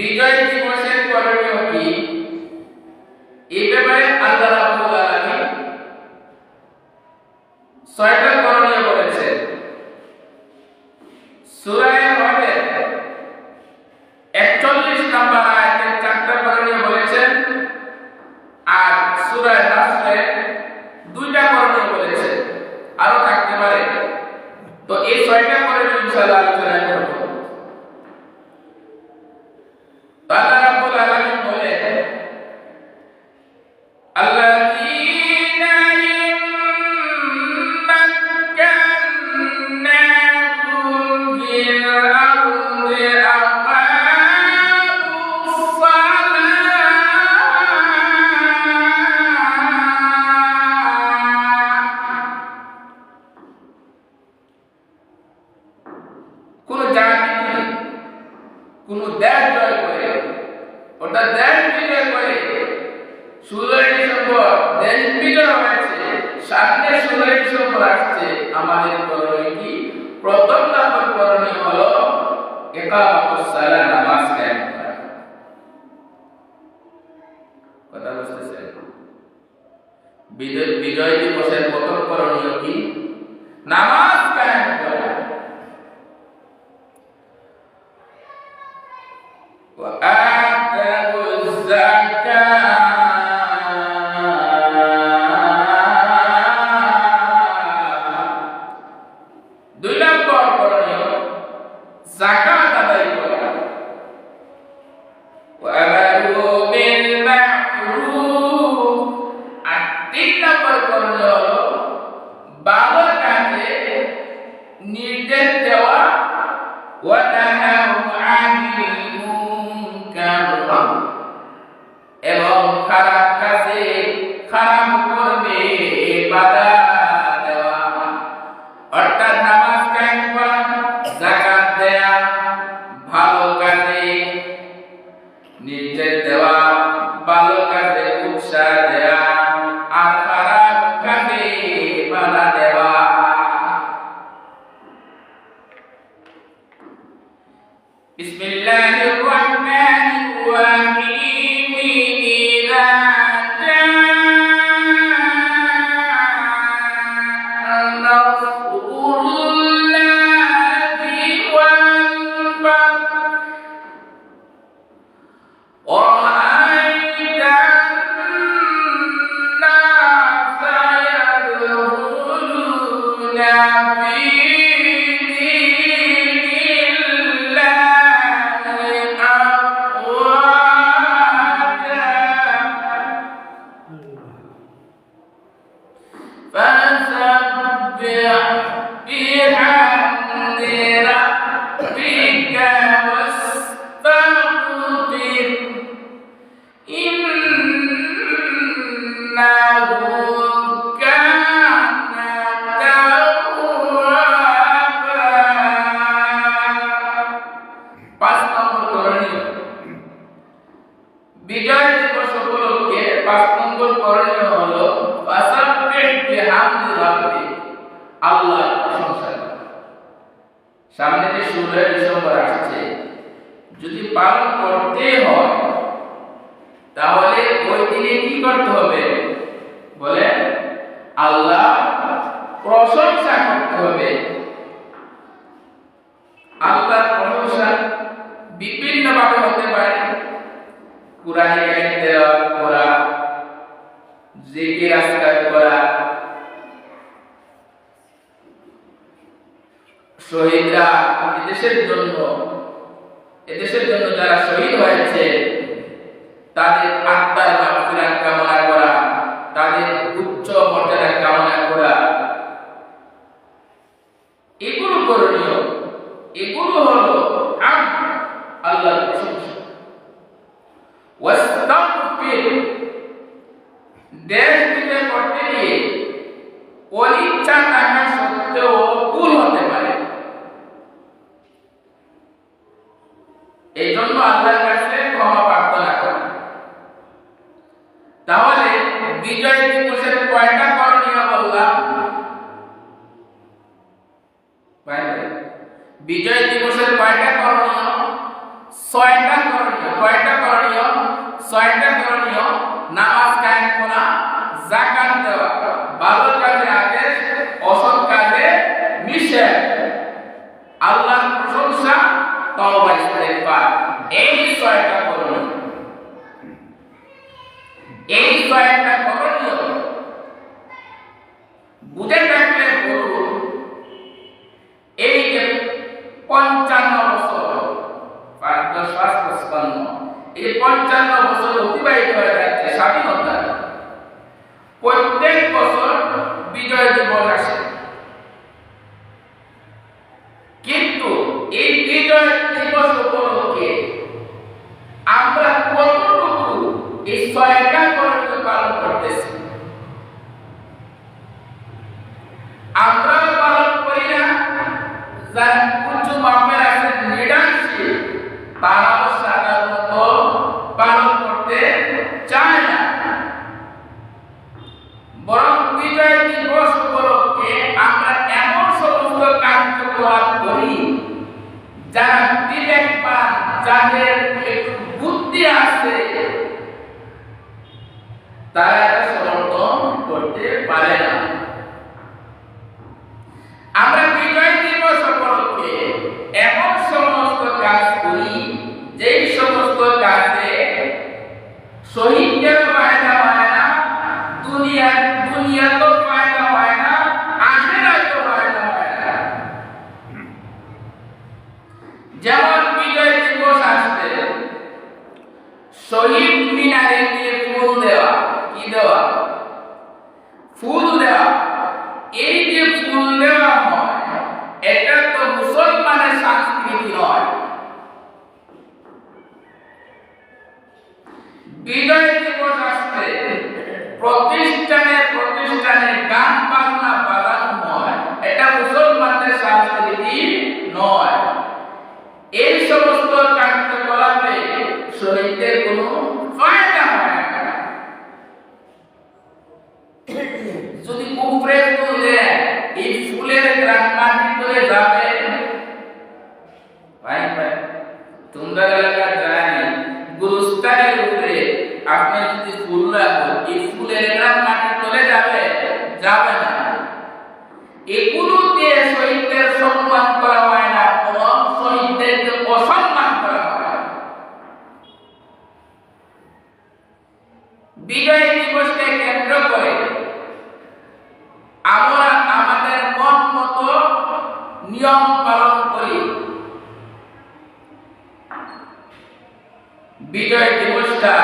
Disjoint की motion of होगी? ए paper है अल्लाह পাঁচ নম্বর করণীয় হলো আল্লাহ প্রশংসা সামনে যে ষোলোই ডিসেম্বর আসছে, যদি পালন করতে হয়, তাহলে ওই দিনে কি করতে হবে? বলে আল্লাহ প্রশংসা করতে হবে। আল্লাহ প্রশংসা বিভিন্ন ভাবে হতে পারে। কুরআনে কারিম তেলাওয়াত জিকির আজকার করা শহীদরা এদেশের জন্য এদেশের জন্য যারা শহীদ হয়েছে তাদের ছয়টা করণীয়, কয়টা করণীয়? ছয়টা করণীয়, নামাজ কায়েম করা জাকাত দেওয়া। ভালো কাজে আগে, অসৎ কাজে মিশে। আল্লাহর প্রশংসা, তওবা ইস্তেগফার। এই ছয়টা করণীয়। এই ছয়টা করণীয় বুঝেন না পঞ্চান্ন বছর অতিবাহিত হয়ে যাচ্ছে স্বাধীনতা প্রত্যেক বছর বিজয় দিবস আসে। কিন্তু এই বিজয় বিজয় দিবসকে কেন্দ্র করে আমরা আমাদের মন মতো নিয়ম পালন করি। বিজয় দিবসটা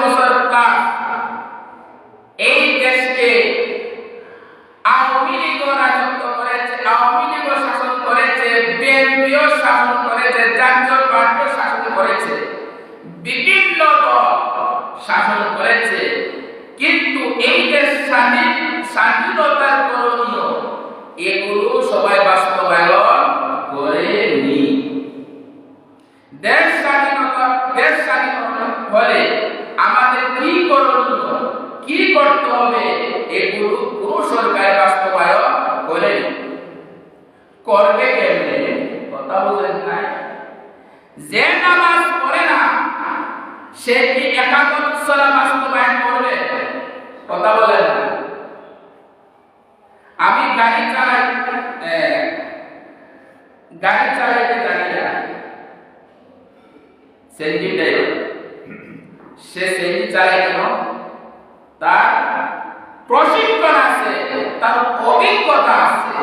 বছর প্লাস এগুলো কোন সরকার বাস্তবায়ন করেনি। করবে কেমনে? কথা বলেন নাই। যে নামাজ পড়ে না, সে কি একাদশ সলা বাস্তবায়ন করবে? কথা বলেন আমি গাড়ি চালাই গাড়ি চালাইতে জানি না। সেন্টি সে সেন্টি চালাই কেন? তার প্রশিক্ষণ আছে, তার অভিজ্ঞতা আছে।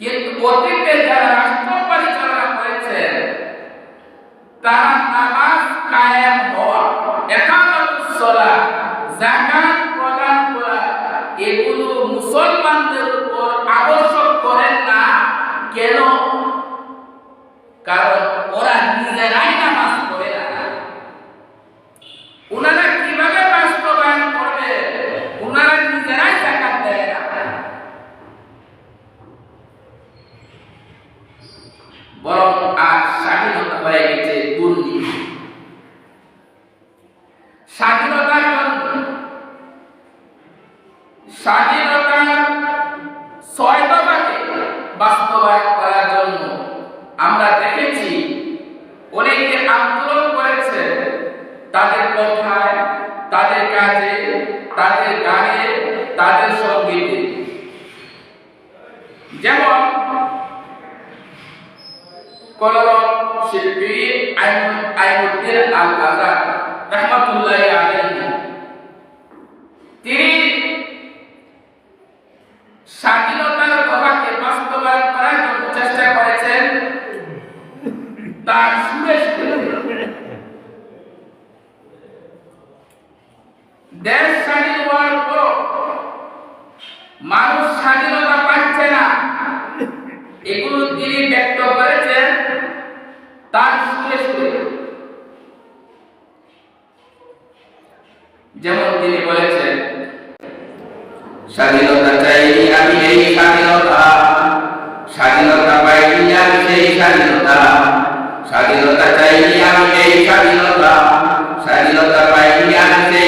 কিন্তু অতীতে যারা রাষ্ট্র পরিচালনা করেছেন, তারা নামাজ কায়েম হওয়া জাকাত প্রদান করা, এগুলো মুসলমানদের উপর আবশ্যক করেন না। কেন? কারণ তাদের সঙ্গীতে। যেমন কলরব শিল্পী আইনুদ্দিন আল আজাদ রহমতুল্লাহ আলহী তিনি স্বাধীনতার কথাকে বাস্তবায়ন করার জন্য চেষ্টা করেছেন। তার দেশ স্বাধীন হওয়ার মানুষ স্বাধীনতা পাচ্ছে না। এগুলো তিনি ব্যক্ত করেছেন তার সুরে সুরে যেমন তিনি বলেছেন, স্বাধীনতা চাইনি আমি এই স্বাধীনতা স্বাধীনতা পাইনি আমি সেই স্বাধীনতা স্বাধীনতা চাইনি আমি এই স্বাধীনতা স্বাধীনতা পাইনি আমি সেই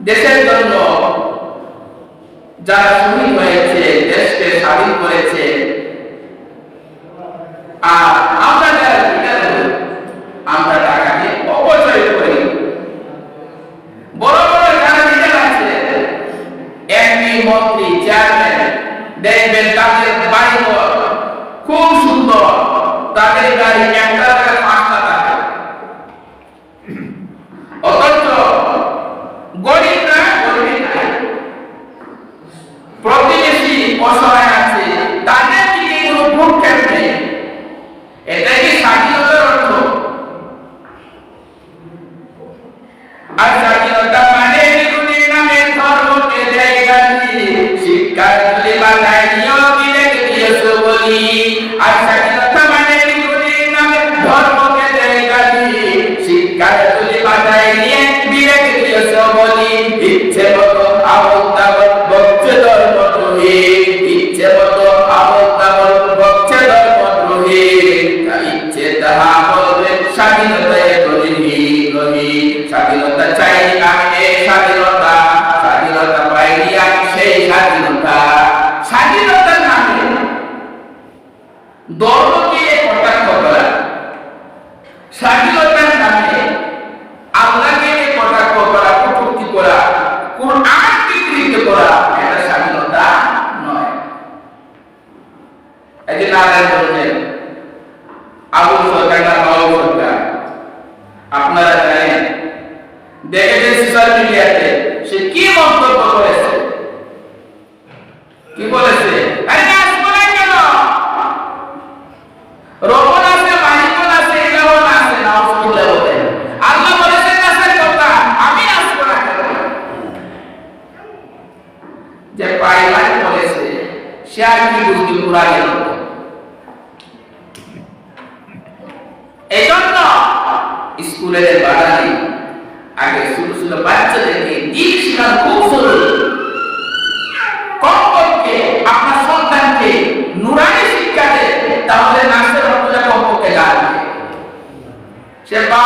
দেশের জন্য যারা শহীদ হয়েছে দেশকে স্বাধীন করেছে I সাকি স্কুলে বাড়ানি আগে ছোট ছোট বাচ্চাদেরকে দিন শেখার কৌশল কমপক্ষে আপনার সন্তানকে নুরানি শিক্ষা দেয় তাহলে নাচের হত্যা কমপক্ষে গান সে বা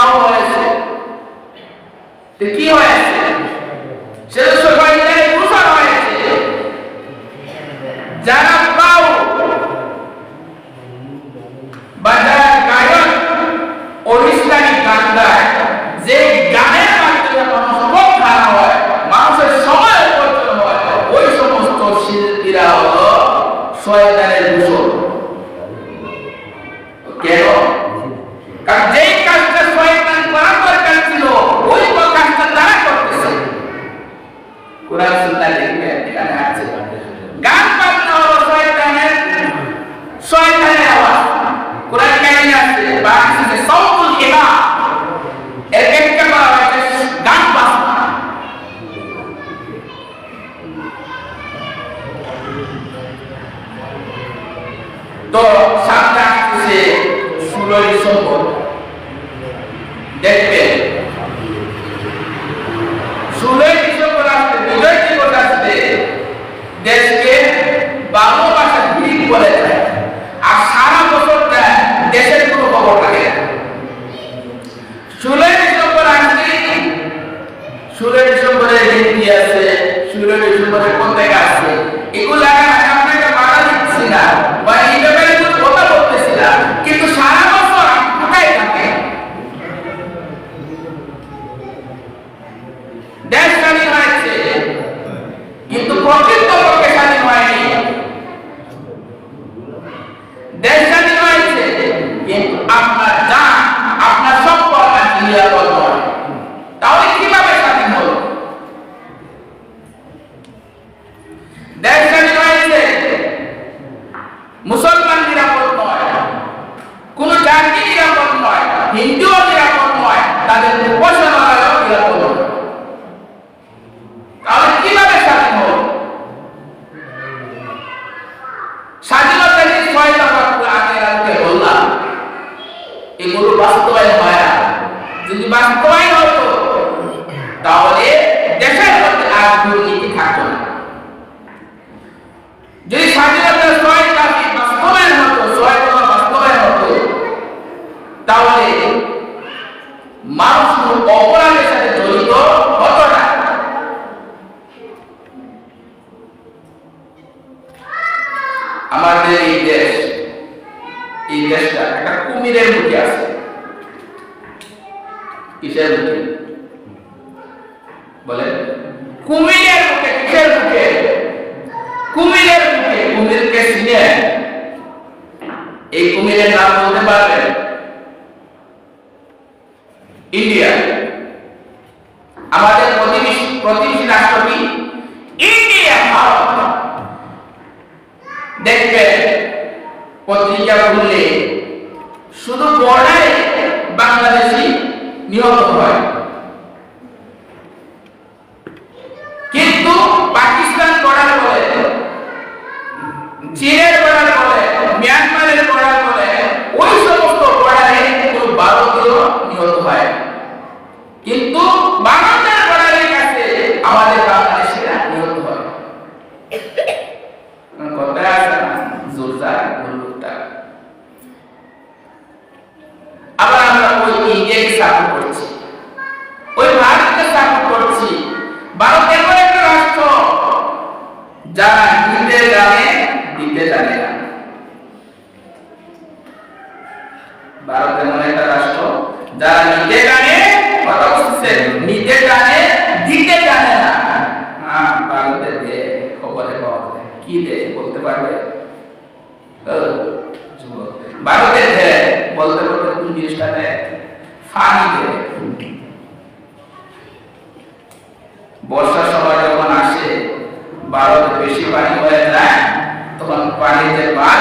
ময়দানের Deve ter নিহত হয়। ভারত এমন একটা রাষ্ট্র, যারা নিজে জানে কথা বলতেছে নিজে জানে দিতে জানে না। হ্যাঁ ভারতের যে খবরে পাওয়া যায়, কি দেশ বলতে পারবে? ভারতের যে বলতে পারবে কোন জিনিসটা দেয়? ফানি বর্ষার সময় যখন আসে, ভারত বেশি পানি হয়ে যায়, তখন পানিতে বাঘ